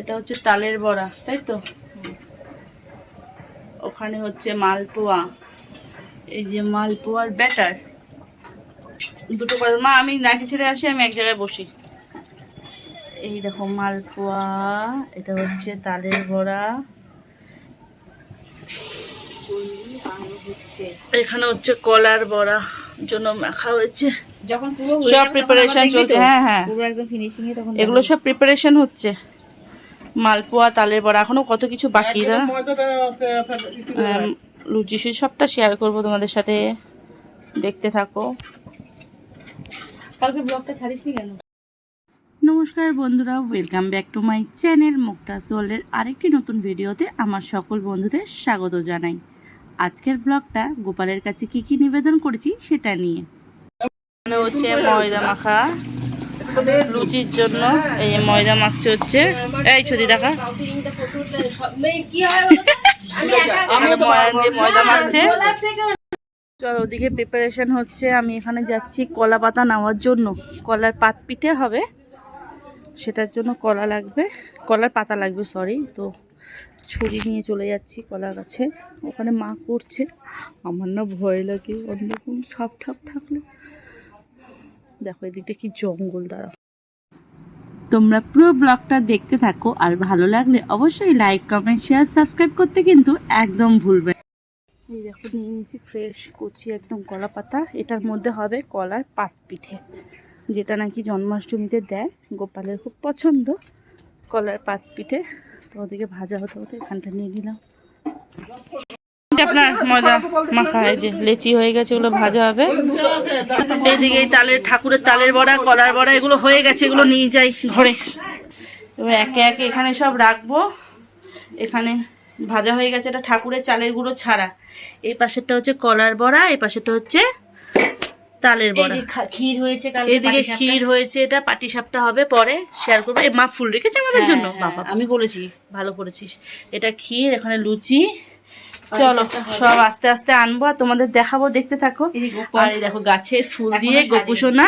এটা হচ্ছে তালের বড়া তাই তো? ওখানে হচ্ছে মালপোয়া। এই যে মালপোয়ার ব্যাটার। দুটো করে মা আমি নাকি ছেড়ে আসি আমি এক জায়গায় বসি। এই দেখো মালপোয়া এটা হচ্ছে তালের বড়া। এখানে হচ্ছে কলার বড়া জন্য মাখা হয়েছে। যখন পুরো সব প্রিপারেশন চলছে হ্যাঁ হ্যাঁ। পুরো একদম ফিনিশিং এ তখন এগুলো সব প্রিপারেশন হচ্ছে। মালপোয়া তালের বড়া এখনও কত কিছু বাকি লুচি সুচি সবটা শেয়ার করব তোমাদের সাথে। দেখতে থাকো। কালকে ব্লগটা ছাড়িসনি কেন? নমস্কার বন্ধুরা welcome back to my channel Mukta সোলের আরেকটি নতুন ভিডিওতে আমার সকল বন্ধুদের স্বাগত জানাই। আজকের ব্লগটা গোপালের কাছে কি কি নিবেদন করেছি সেটা নিয়ে। হচ্ছে ময়দা মাখা। লুচির জন্য এই ময়দা মাখছে হচ্ছে। এই ছুটি দেখা। ময়দা মাখছে। চল ওদিকে প্রিপারেশন হচ্ছে। আমি এখানে যাচ্ছি কলা পাতা নেওয়ার জন্য। কলার পাত পিঠে হবে। সেটার জন্য কলা লাগবে। কলার পাতা লাগবে সরি তো ছুরি নিয়ে চলে যাচ্ছি কলা গাছে। ওখানে মা করছে। আমার না ভয় লাগে। অন্যরকম সাপ ঠাপ থাকলে দেখো, এদিকটা কি জঙ্গল দ্বারা তোমরা পুরো ব্লগটা দেখতে থাকো, আর ভালো লাগলে অবশ্যই লাইক কমেন্ট শেয়ার সাবস্ক্রাইব করতে কিন্তু একদম ভুলবে। এই দেখো, নিয়ে নিয়েছি ফ্রেশ কচি একদম কলা পাতা। এটার মধ্যে হবে কলার পাত পিঠে যেটা নাকি জন্মাষ্টমীতে দেয়, গোপালের খুব পছন্দ কলার পাত পিঠে তো ওদিকে ভাজা হতে হতে এখানটা নিয়ে নিলাম। আপনার মজা? মাখা এই যে লেচি হয়ে গেছে ওগুলো ভাজা হবে। এইদিকে এই তালের ঠাকুরের তালের বড়া কলার বড়া এগুলো হয়ে গেছে এগুলো নিয়ে যাই ঘরে। এবার একে একে এখানে সব রাখব। এখানে ভাজা হয়ে গেছে এটা ঠাকুরের চালের গুঁড়ো ছাড়া। এই পাশেরটা হচ্ছে কলার বড়া এই পাশেরটা হচ্ছে তালের বড়া। ক্ষীর হয়েছে এদিকে ক্ষীর হয়েছে এটা পাটি সাপটা হবে পরে শেয়ার করব। এই মা ফুল রেখেছে আমাদের হ্যাঁ, জন্য? হ্যাঁ, বাবা আমি বলেছি। ভালো করেছিস। এটা ক্ষীর এখানে লুচি চলো সব আস্তে আস্তে আনব আর তোমাদের দেখাবো দেখতে থাকো। আর দেখো গাছের ফুল দিয়ে। গোপুসোনা।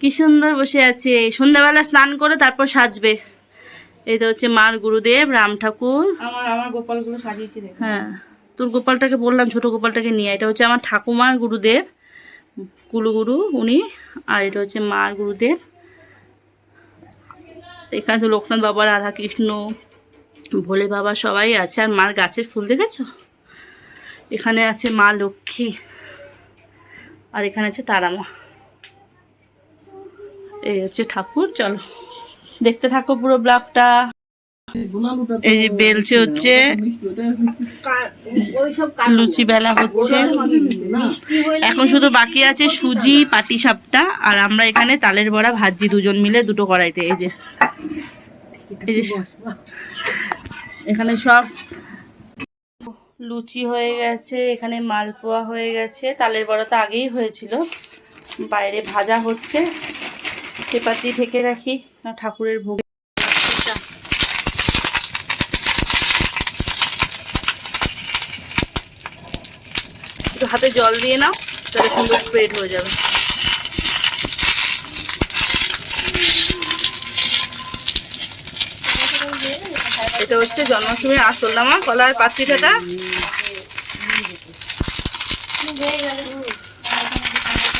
কি সুন্দর বসে আছে। সন্ধ্যাবেলা স্নান করে তারপর সাজবে। এটা হচ্ছে মার গুরুদেব রাম ঠাকুর। আমার আমার গোপালগুলো সাজিয়েছি হ্যাঁ তোর গোপালটাকে বললাম ছোট গোপালটাকে নিয়ে এটা হচ্ছে আমার ঠাকুমার গুরুদেব কুলুগুরু উনি। আর এটা হচ্ছে মার গুরুদেব। এখানে তো লোকনাথ বাবা রাধা কৃষ্ণ ভোলে বাবা সবাই আছে। আর মার গাছের ফুল দেখেছ? এখানে আছে মা লক্ষ্মী, আর এখানে আছে তারামা। এই হচ্ছে ঠাকুর, চলো। দেখতে থাকো পুরো ব্লগটা। এই যে বেলছে হচ্ছে। লুচি বেলা হচ্ছে। এখন শুধু বাকি আছে সুজি, পাটি সাপটা, আর আমরা এখানে তালের বড়া ভাজি দুজন মিলে দুটো কড়াইতে। এই যে এখানে সব লুচি হয়ে গেছে, এখানে মালপোয়া হয়ে গেছে। তালের বড়া তো আগেই হয়েছিল। বাইরে ভাজা হচ্ছে। পেপাতি ঢেকে রাখি ঠাকুরের ভোগ। হাতে জল দিয়ে নাও, তাহলে সুন্দর স্প্রেড হয়ে যাবে। এটা হচ্ছে জন্মাষ্টমীর আসল নামা কলার পাত্রিটাটা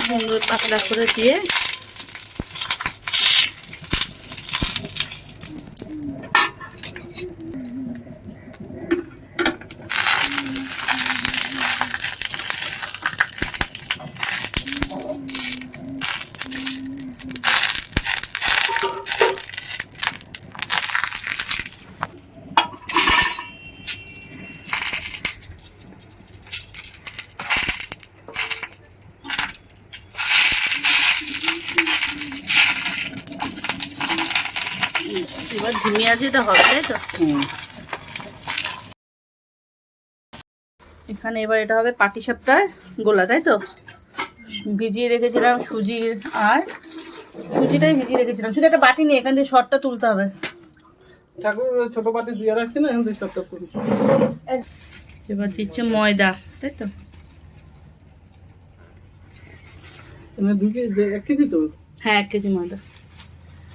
সুন্দর পাতলা করে দিয়ে ধিমি আছে তো হবে তাই তো? এখানে এবার এটা হবে পাটি সাপটার গোলা তাই তো? ভিজিয়ে রেখেছিলাম সুজির আর সুজিটাই ভিজিয়ে রেখেছিলাম। শুধু একটা বাটি নিয়ে এখান থেকে শর্টটা তুলতে হবে। ঠাকুর ছোট পাটি দিয়ে রাখছে না এখন করেছে এবার দিচ্ছে ময়দা তাই তো? দু কেজি কেজি তো? হ্যাঁ এক কেজি ময়দা এটার মধ্যে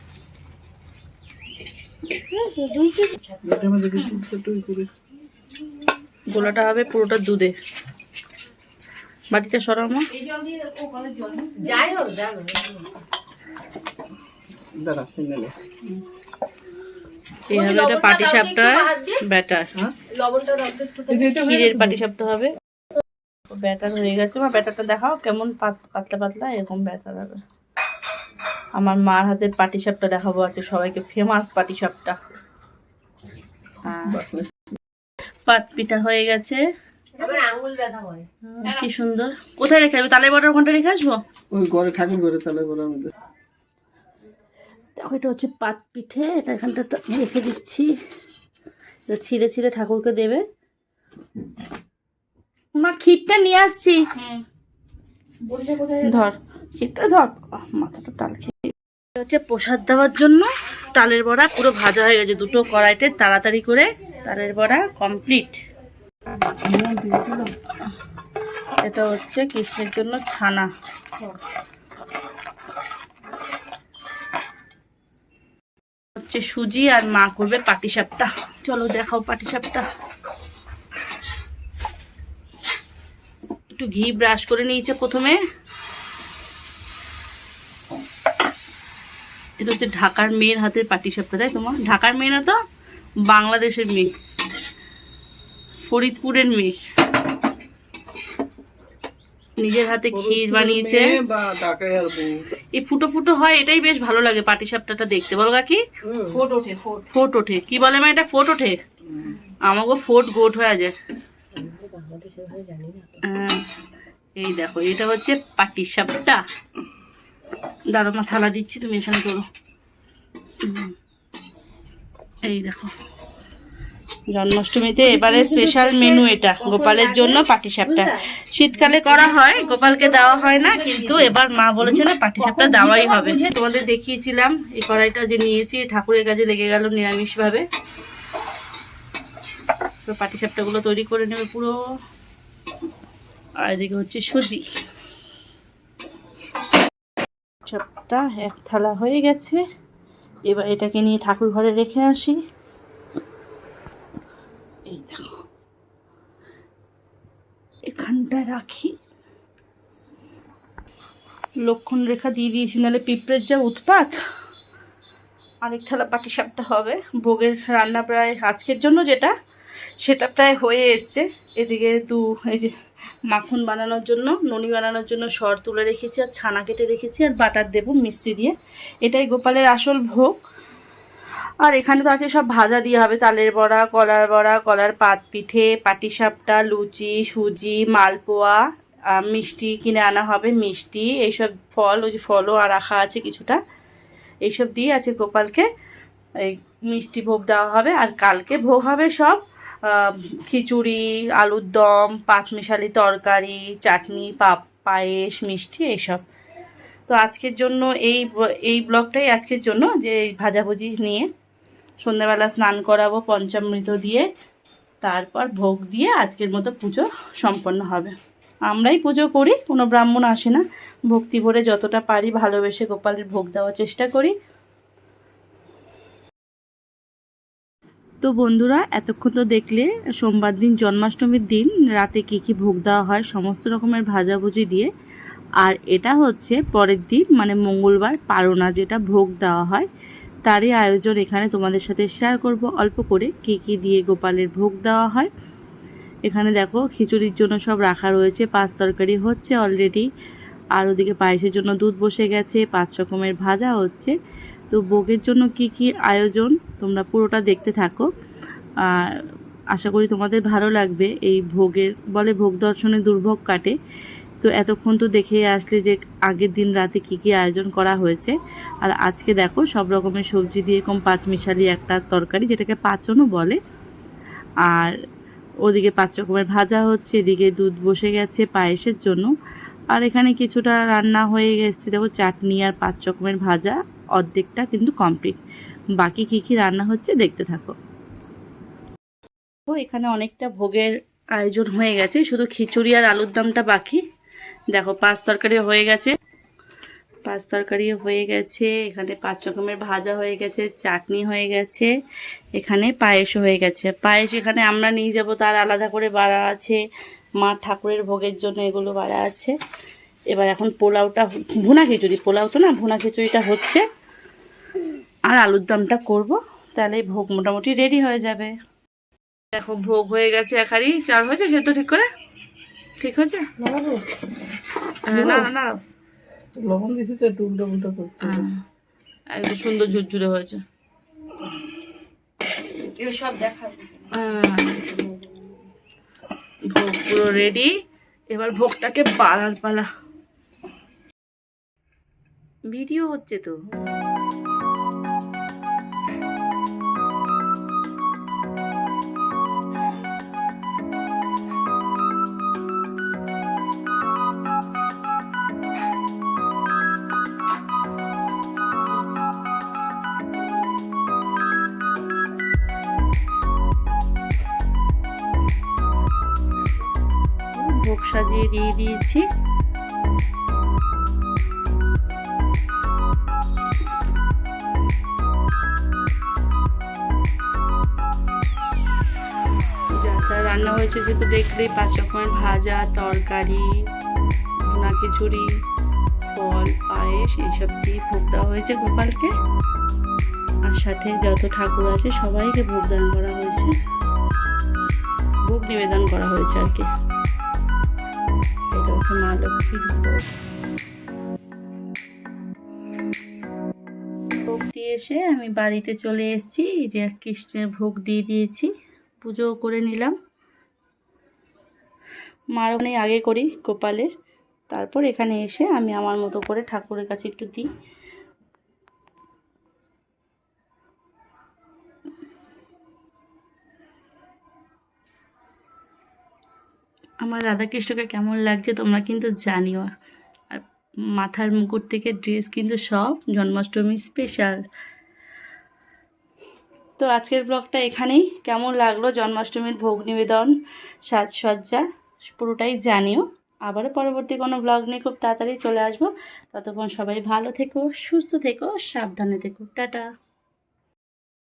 কিছু একটু ই করে গোলাটা হবে পুরোটা দুধে। বাটিটা সরামো যাই হোক যাবে দাঁড়া সিগনালে এই হবে এটা পাটি সাপটা ব্যাটার। লবণটা ক্ষীরের পাটি সাপটা হবে। ব্যাটার হয়ে গেছে মা ব্যাটারটা দেখাও কেমন পাত- পাতলা পাতলা এরকম ব্যাটার হবে। আমার মার হাতের পাটি সাপটা দেখাবো আছে সবাইকে ফেমাস পাটি সাপটা হ্যাঁ পাত পিঠা হয়ে গেছে কি সুন্দর। কোথায় রেখে আসব? তালের বটার ওখানটা রেখে আসব? ওই ঘরে ঠাকুর ঘরে তাহলে বলার মধ্যে। দেখো এটা হচ্ছে পাত পিঠে এটা এখানটা রেখে দিচ্ছি। এটা ছিঁড়ে ছিঁড়ে ঠাকুরকে দেবে। মা ক্ষীরটা নিয়ে আসছি। ধর। ক্ষীরটা ধর মাথাটা টাল খেয়ে হচ্ছে প্রসাদ দেওয়ার জন্য। তালের বড়া পুরো ভাজা হয়ে গেছে, দুটো কড়াইতে তাড়াতাড়ি করে তালের বড়া কমপ্লিট এটা হচ্ছে কৃষ্ণের জন্য ছানা। হচ্ছে সুজি আর মা করবে পাটিসাপটা। চলো দেখাও পাটিসাপটা। একটু ঘি ব্রাশ করে নিয়েছে প্রথমে। এটা হচ্ছে ঢাকার মেয়ের হাতের পাটিসাপটা তাই তোমার ঢাকার মেয়ে না তো? বাংলাদেশের মেয়ে। ফরিদপুরের মেয়ে। নিজের হাতে ক্ষীর বানিয়েছে। এই ফুটো ফুটো হয় এটাই বেশ ভালো লাগে পাটিসাপটাটা দেখতে। বলো কাকি? হুম। ফোট ওঠে ফোট। ওঠে। কি বলে মা এটা? ফোট ওঠে? আমাকে ফোট গোট হয়ে যায় হ্যাঁ, এই দেখো এটা হচ্ছে পাটির সাপটা দাঁড়ো মা থালা দিচ্ছি, তুমি এখানে করো এই দেখো, জন্মাষ্টমীতে এবারে স্পেশাল মেনু এটা, গোপালের জন্য পাটিসাপটা। শীতকালে করা হয়, গোপালকে দেওয়া হয় না, কিন্তু এবার মা বলেছে না, পাটিসাপটা দেওয়াই হবে। তোমাদের দেখিয়েছিলাম, এই কড়াইটা যে নিয়েছি, ঠাকুরের কাছে লেগে গেল নিরামিষ ভাবে তো পাটিসাপটা গুলো তৈরি করে নেবে পুরো। আর এদিকে হচ্ছে সুজি। সাপটা এক থালা হয়ে গেছে। এবার এটাকে নিয়ে ঠাকুর ঘরে রেখে আসি। এই দেখো। এখানটা রাখি। লক্ষণ রেখা দিয়ে দিয়েছি, নাহলে পিঁপড়ের যা উৎপাত। আরেক থালা পাটি সাপটা হবে। ভোগের রান্না প্রায় আজকের জন্য যেটা, সেটা প্রায় হয়ে এসছে। এদিকে দু, এই যে মাখন বানানোর জন্য, ননি বানানোর জন্য সর তুলে রেখেছি আর ছানা কেটে রেখেছি আর বাটার দেবো মিষ্টি দিয়ে। এটাই গোপালের আসল ভোগ। আর এখানে তো আছে সব ভাজা দিয়ে হবে, তালের বড়া, কলার বড়া, কলার পাত পিঠে পাটিসাপটা লুচি, সুজি, মালপোয়া মিষ্টি কিনে আনা হবে, মিষ্টি, এইসব ফল, ওই যে ফলও আর রাখা আছে কিছুটা। এইসব দিয়ে আছে গোপালকে এই মিষ্টি ভোগ দেওয়া হবে আর কালকে ভোগ হবে সব খিচুড়ি, আলুর দম, পাঁচমিশালি তরকারি, চাটনি, পাপ, পায়েস, মিষ্টি, এইসব। তো আজকের জন্য এই এই ব্লগটাই আজকের জন্য, যে এই ভাজাভুজি নিয়ে সন্ধ্যাবেলা স্নান করাবো পঞ্চামৃত দিয়ে, তারপর ভোগ দিয়ে আজকের মতো পুজো সম্পন্ন হবে। আমরাই পুজো করি, কোনো ব্রাহ্মণ আসে না। ভক্তি ভরে যতটা পারি ভালোবেসে গোপালের ভোগ দেওয়ার চেষ্টা করি। তো বন্ধুরা, এতক্ষণ তো দেখলে সোমবার দিন, জন্মাষ্টমীর দিন রাতে কি কি ভোগ দেওয়া হয়, সমস্ত রকমের ভাজাভুজি দিয়ে। আর এটা হচ্ছে পরের দিন মানে মঙ্গলবার, পারোনা যেটা ভোগ দেওয়া হয়, তারই আয়োজন এখানে তোমাদের সাথে শেয়ার করব। অল্প করে কি কি দিয়ে গোপালের ভোগ দেওয়া হয়। এখানে দেখো, খিচুড়ির জন্য সব রাখা রয়েছে, পাঁচ তরকারি হচ্ছে অলরেডি আর ওদিকে পায়েসের জন্য দুধ বসে গেছে, পাঁচ রকমের ভাজা হচ্ছে। তো ভোগের জন্য কি কি আয়োজন? তোমরা পুরোটা দেখতে থাকো। আর আশা করি তোমাদের ভালো লাগবে। এই ভোগের, বলে ভোগ দর্শনে দুর্ভোগ কাটে। তো এতক্ষণ তো দেখে আসলে যে আগের দিন রাতে কি কি আয়োজন করা হয়েছে। আর আজকে দেখো, সব রকমের সবজি দিয়ে এরকম পাঁচমিশালি একটা তরকারি, যেটাকে পাচনও বলে। আর ওদিকে পাঁচ রকমের ভাজা হচ্ছে, এদিকে দুধ বসে গেছে পায়েসের জন্য। আর এখানে কিছুটা রান্না হয়ে গেছে, দেখো চাটনি আর পাঁচ রকমের ভাজা। অর্ধেকটা কিন্তু কমপ্লিট বাকি কি কি রান্না হচ্ছে দেখতে থাকো। এখানে অনেকটা ভোগের আয়োজন হয়ে গেছে। শুধু খিচুড়ি আর আলুর দমটা বাকি। দেখো, পাঁচ তরকারি হয়ে গেছে। পাঁচ তরকারি হয়ে গেছে। এখানে পাঁচ রকমের ভাজা হয়ে গেছে, চাটনি হয়ে গেছে। এখানে পায়েসও হয়ে গেছে। পায়েস এখানে আমরা নিয়ে যাব, তার আলাদা করে বাড়া আছে। মা ঠাকুরের ভোগের জন্য এগুলো বাড়া আছে। এবার এখন পোলাওটা ভুনা খিচুড়ি পোলাও তো না ভুনা খিচুড়িটা হচ্ছে। আর আলুর দমটা করব তাহলে ভোগ মোটামুটি রেডি হয়ে যাবে। দেখো ভোগ হয়ে গেছে একারি চাল হয়েছে? সে তো ঠিক করে? ঠিক হয়েছে? হ্যাঁ, না না না। লবণ দিছি তো একটু উল্টা উল্টা হ্যাঁ, একদম সুন্দর ঝুরঝুরে হয়েছে। সব দেখা হ্যাঁ। ভোগ পুরো রেডি এবার ভোগটাকে বাড়ার পালা। ভিডিও হচ্ছে তো। ভোগ সাজিয়ে দিয়ে দিয়েছি। দেখলেই পাঁচ রকমের ভাজা, তরকারি, ভুনা খিচুড়ি, ফল, পায়েস, এইসব দিয়ে ভোগ দেওয়া হয়েছে গোপালকে। আর সাথে যত ঠাকুর আছে, সবাইকে ভোগ দান করা হয়েছে। ভোগ নিবেদন করা হয়েছে আর কি। এটা হচ্ছে মা লক্ষ্মীর ভোগ। ভোগ দিয়ে এসে আমি বাড়িতে চলে এসেছি যে কৃষ্ণের ভোগ দিয়ে দিয়েছি। পুজো করে নিলাম। মার আগে করি গোপালের তারপর এখানে এসে আমি আমার মতো করে ঠাকুরের কাছে একটু দিই। আমার রাধাকৃষ্ণকে কেমন লাগছে তোমরা কিন্তু জানিও। আর মাথার মুকুট থেকে ড্রেস কিন্তু সব জন্মাষ্টমী স্পেশাল তো আজকের ব্লগটা এখানেই। কেমন লাগল জন্মাষ্টমীর ভোগ নিবেদন, সাজসজ্জা? পুরোটাই জানিও। আবারও পরবর্তী কোনো ব্লগ নিয়ে খুব তাড়াতাড়ি চলে আসব। ততক্ষণ সবাই ভালো থেকো, সুস্থ থেকো, সাবধানে থেকো। টাটা।